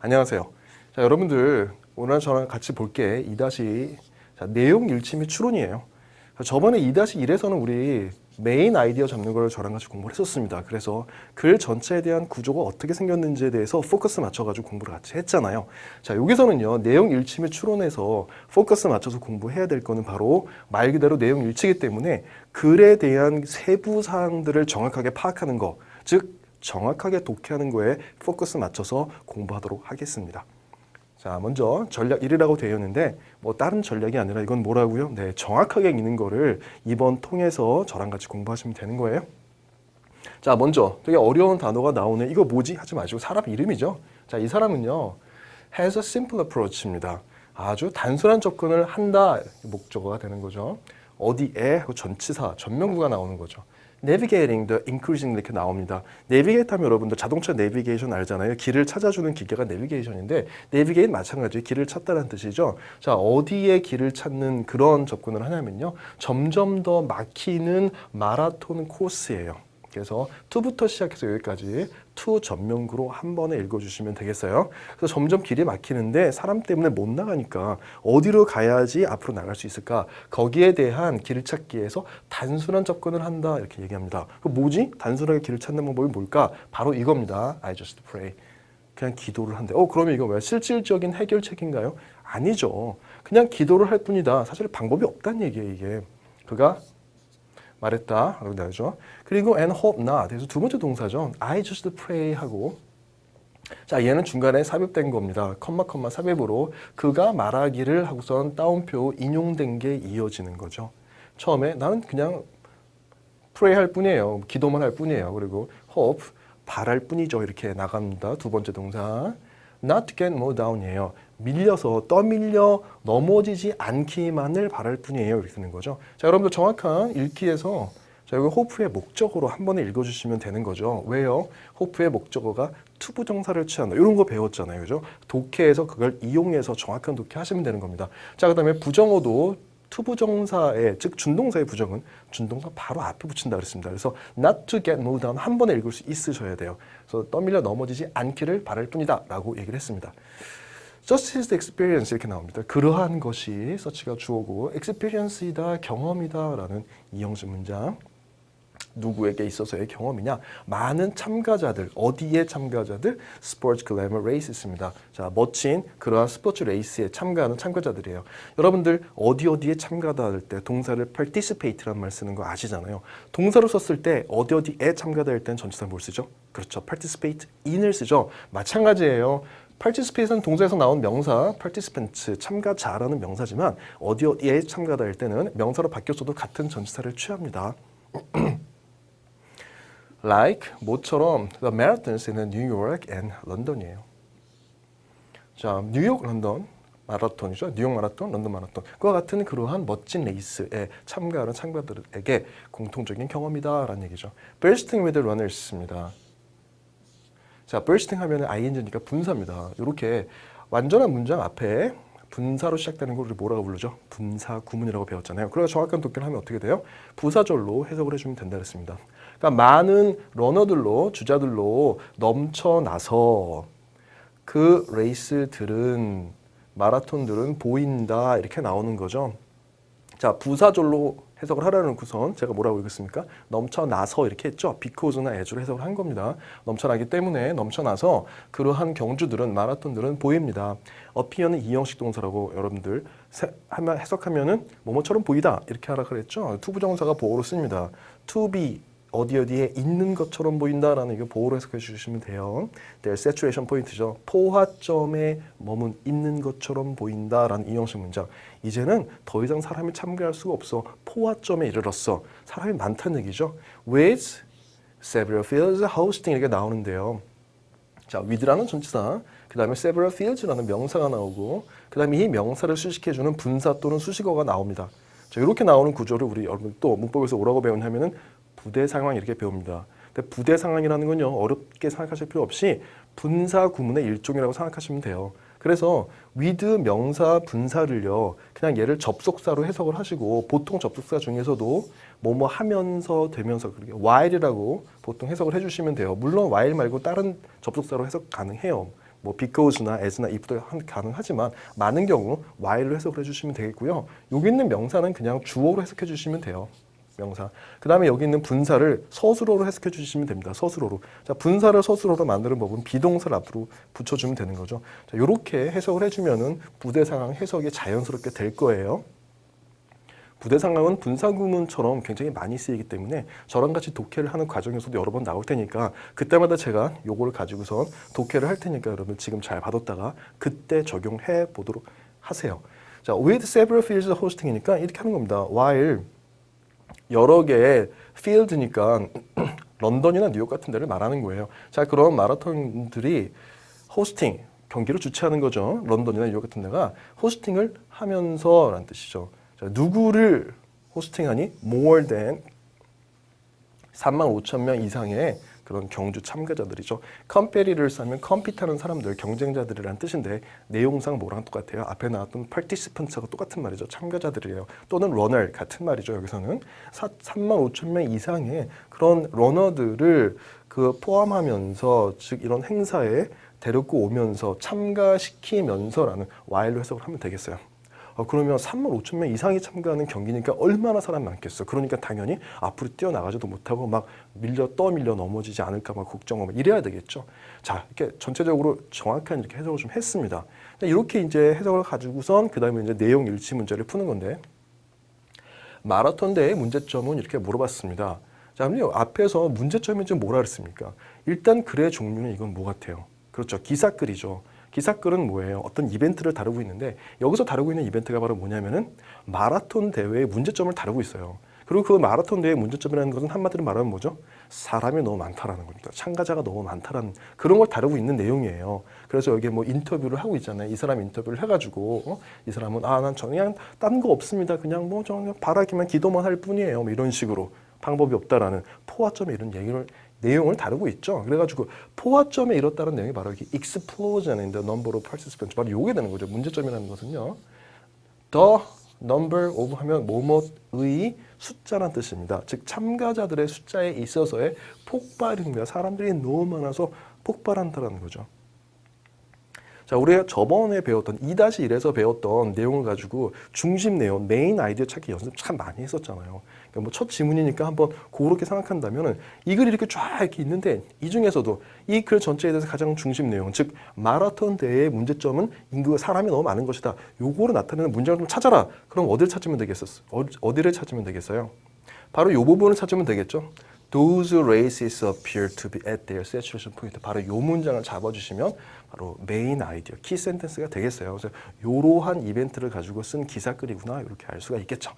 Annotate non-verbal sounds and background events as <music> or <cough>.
안녕하세요. 자, 여러분들 오늘 저랑 같이 볼 게 2- 자, 내용 일침이 추론이에요. 자, 저번에 2-1에서는 우리 메인 아이디어 잡는 걸 저랑 같이 공부를 했었습니다. 그래서 글 전체에 대한 구조가 어떻게 생겼는지에 대해서 포커스 맞춰가지고 공부를 같이 했잖아요. 자, 여기서는요, 내용 일침의 추론에서 포커스 맞춰서 공부해야 될 거는 바로 말 그대로 내용 일치이기 때문에 글에 대한 세부 사항들을 정확하게 파악하는 거, 즉, 정확하게 독해하는 거에 포커스 맞춰서 공부하도록 하겠습니다. 자, 먼저 전략 1이라고 되어 있는데 뭐 다른 전략이 아니라 이건 뭐라고요? 네, 정확하게 읽는 거를 이번 통해서 저랑 같이 공부하시면 되는 거예요. 자, 먼저 되게 어려운 단어가 나오네. 이거 뭐지? 하지 마시고 사람 이름이죠. 자, 이 사람은요. has a simple approach입니다. 아주 단순한 접근을 한다. 목적어가 되는 거죠. 어디에 하고 전치사, 전명구가 나오는 거죠. The increasing 이렇게 나옵니다. navigate 하면 여러분들 자동차 내비게이션 알잖아요. 길을 찾아주는 기계가 내비게이션인데 navigate 마찬가지 길을 찾다는 뜻이죠. 자, 어디에 길을 찾는 그런 접근을 하냐면요. 점점 더 막히는 마라톤 코스예요. 그래서 to부터 시작해서 여기까지 to 전명구로 한 번에 읽어주시면 되겠어요. 그래서 점점 길이 막히는데 사람 때문에 못 나가니까 어디로 가야지 앞으로 나갈 수 있을까? 거기에 대한 길을 찾기에서 단순한 접근을 한다 이렇게 얘기합니다. 그 뭐지? 단순하게 길을 찾는 방법이 뭘까? 바로 이겁니다. I just pray. 그냥 기도를 한대. 어 그러면 이거 왜 실질적인 해결책인가요? 아니죠. 그냥 기도를 할 뿐이다. 사실 방법이 없다는 얘기예요 이게. 그가 말했다. 라고 나오죠. 그리고 and hope not. 그래서 두 번째 동사죠. I just pray 하고 자, 얘는 중간에 삽입된 겁니다. 컴마 컴마 삽입으로 그가 말하기를 하고선 따옴표 인용된 게 이어지는 거죠. 처음에 나는 그냥 pray 할 뿐이에요. 기도만 할 뿐이에요. 그리고 hope 바랄 뿐이죠. 이렇게 나갑니다. 두 번째 동사. not get more down이에요. 밀려서 떠밀려 넘어지지 않기만을 바랄 뿐이에요. 이렇게 되는 거죠. 자, 여러분들 정확한 읽기에서 자, 여기 호프의 목적어로 한 번에 읽어주시면 되는 거죠. 왜요? 호프의 목적어가 투부정사를 취한다. 이런 거 배웠잖아요. 그죠? 독해에서 그걸 이용해서 정확한 독해 하시면 되는 겁니다. 자, 그 다음에 부정어도 투부정사의, 즉 준동사의 부정은 준동사 바로 앞에 붙인다 그랬습니다. 그래서 not to get moved on 한 번에 읽을 수 있으셔야 돼요. 그래서 떠밀려 넘어지지 않기를 바랄 뿐이다 라고 얘기를 했습니다. Just his experience 이렇게 나옵니다. 그러한 것이 서치가 주어고 experience이다, 경험이다 라는 이형식 문장. 누구에게 있어서의 경험이냐? 많은 참가자들, 어디에 참가자들? 스포츠 글래머 레이스 있습니다. 자, 멋진 그러한 스포츠 레이스에 참가하는 참가자들이에요. 여러분들 어디 어디에 참가다 할때 동사를 participate라는 말 쓰는 거 아시잖아요. 동사로 썼을 때 어디 어디에 참가다 할 때는 전치사 뭘 쓰죠? 그렇죠. participate in을 쓰죠. 마찬가지예요. Participate는 동사에서 나온 명사 participant 참가자라는 명사지만 어디 어디에 참가다 할 때는 명사로 바뀌었어도 같은 전치사를 취합니다. <clears throat> like 모처럼 the marathons in New York and London이에요. 자, 뉴욕, 런던 마라톤이죠. 뉴욕 마라톤, 런던 마라톤. 그와 같은 그러한 멋진 레이스에 참가하는 참가들에게 공통적인 경험이다라는 얘기죠. bursting with the runners입니다. 자, bursting 하면 ing니까 분사입니다. 이렇게 완전한 문장 앞에 분사로 시작되는 걸 우리 뭐라고 부르죠? 분사 구문이라고 배웠잖아요. 그래서 정확한 독해를 하면 어떻게 돼요? 부사절로 해석을 해주면 된다 그랬습니다. 그러니까 많은 러너들로 주자들로 넘쳐나서 그 레이스들은 마라톤들은 보인다 이렇게 나오는 거죠. 자 부사절로 해석을 하라는 구선 제가 뭐라고 읽었습니까? 넘쳐나서 이렇게 했죠. because나 as로 해석을 한 겁니다. 넘쳐나기 때문에 넘쳐나서 그러한 경주들은 마라톤들은 보입니다. appear는 이형식 동사라고 여러분들 해석하면은 뭐뭐처럼 보이다 이렇게 하라 그랬죠. 투부정사가 보호로 씁니다. to be 어디 어디에 있는 것처럼 보인다라는 이거 보호로 해석해 주시면 돼요. their saturation 포인트죠. 포화점에 머문 있는 것처럼 보인다라는 이형식 문장. 이제는 더 이상 사람이 참가할 수가 없어. 포화점에 이르렀어. 사람이 많다는 얘기죠. with several fields hosting 이렇게 나오는데요. 자, with라는 전치사, 그 다음에 several fields라는 명사가 나오고, 그 다음에 이 명사를 수식해주는 분사 또는 수식어가 나옵니다. 자, 이렇게 나오는 구조를 우리 여러분 또 문법에서 뭐라고 배우냐면은 부대 상황 이렇게 배웁니다. 근데 부대 상황이라는 건요 어렵게 생각하실 필요 없이 분사 구문의 일종이라고 생각하시면 돼요. 그래서 with 명사 분사를요 그냥 얘를 접속사로 해석을 하시고 보통 접속사 중에서도 뭐뭐 하면서 되면서 그렇게 while이라고 보통 해석을 해주시면 돼요. 물론 while 말고 다른 접속사로 해석 가능해요. 뭐 because나 as나 if도 한- 가능하지만 많은 경우 while로 해석을 해주시면 되겠고요. 여기 있는 명사는 그냥 주어로 해석해 주시면 돼요. 명사. 그 다음에 여기 있는 분사를 서술어로 해석해 주시면 됩니다. 서술어로. 자, 분사를 서술어로 만드는 법은 비동사를 앞으로 붙여주면 되는 거죠. 자, 이렇게 해석을 해주면은 부대 상황 해석이 자연스럽게 될 거예요. 부대 상황은 분사 구문처럼 굉장히 많이 쓰이기 때문에 저랑 같이 독해를 하는 과정에서도 여러 번 나올 테니까 그때마다 제가 요거를 가지고선 독해를 할 테니까 여러분 지금 잘 받았다가 그때 적용해 보도록 하세요. 자, with several fields hosting이니까 이렇게 하는 겁니다. while 여러 개의 field니까 <clears throat> 런던이나 뉴욕 같은 데를 말하는 거예요. 자, 그런 마라톤들이 호스팅 경기를 주최하는 거죠. 런던이나 뉴욕 같은 데가 호스팅을 하면서 라는 뜻이죠. 자, 누구를 호스팅하니? more than 3만 5천 명 이상의 그런 경주 참가자들이죠. 컴페리를 하면 컴피트하는 사람들, 경쟁자들이라는 뜻인데 내용상 뭐랑 똑같아요? 앞에 나왔던 participant하고 똑같은 말이죠. 참가자들이에요. 또는 runner 같은 말이죠. 여기서는 3만 5천 명 이상의 그런 러너들을 그 포함하면서 즉 이런 행사에 데리고 오면서 참가시키면서라는 while로 해석을 하면 되겠어요. 어, 그러면 3만 5천 명 이상이 참가하는 경기니까 얼마나 사람 많겠어. 그러니까 당연히 앞으로 뛰어나가지도 못하고 막 밀려 떠밀려 넘어지지 않을까 막 걱정하고 막 이래야 되겠죠. 자, 이렇게 전체적으로 정확한 이렇게 해석을 좀 했습니다. 이렇게 이제 해석을 가지고선 그 다음에 이제 내용 일치 문제를 푸는 건데 마라톤 대회 문제점은 이렇게 물어봤습니다. 자, 그럼요. 앞에서 문제점이 좀 뭐라 그랬습니까? 일단 글의 종류는 이건 뭐 같아요? 그렇죠. 기사글이죠. 기사글은 뭐예요? 어떤 이벤트를 다루고 있는데 여기서 다루고 있는 이벤트가 바로 뭐냐면은 마라톤 대회의 문제점을 다루고 있어요. 그리고 그 마라톤 대회의 문제점이라는 것은 한마디로 말하면 뭐죠? 사람이 너무 많다라는 겁니다. 참가자가 너무 많다라는 그런 걸 다루고 있는 내용이에요. 그래서 여기 뭐 인터뷰를 하고 있잖아요. 이 사람 인터뷰를 해가지고 어? 이 사람은 아난 그냥 딴 거 없습니다. 그냥 뭐 저는 바라기만 기도만 할 뿐이에요. 뭐 이런 식으로 방법이 없다라는 포화점에 이런 얘기를 내용을 다루고 있죠. 그래가지고 포화점에 이렇다는 내용이 바로 이게 explosion in the number of participants 바로 요게 되는 거죠. 문제점이라는 것은요. the number of 하면 뭐뭐의 숫자란 뜻입니다. 즉 참가자들의 숫자에 있어서의 폭발입니다. 사람들이 너무 많아서 폭발한다는 거죠. 자, 우리가 저번에 배웠던 2-1에서 배웠던 내용을 가지고 중심 내용, 메인 아이디어 찾기 연습 참 많이 했었잖아요. 그러니까 뭐 첫 지문이니까 한번 그렇게 생각한다면은 이 글이 이렇게 쫙 이렇게 있는데 이 중에서도 이 글 전체에 대해서 가장 중심 내용, 즉 마라톤 대회의 문제점은 인구가 사람이 너무 많은 것이다. 요거로 나타내는 문장을 좀 찾아라. 그럼 어디를 찾으면 되겠었어? 어디- 어디를 찾으면 되겠어요? 바로 요 부분을 찾으면 되겠죠. Those races appear to be at their saturation point. 바로 요 문장을 잡아주시면 바로 메인 아이디어, 키 센텐스가 되겠어요. 그래서 이러한 이벤트를 가지고 쓴 기사글이구나 이렇게 알 수가 있겠죠.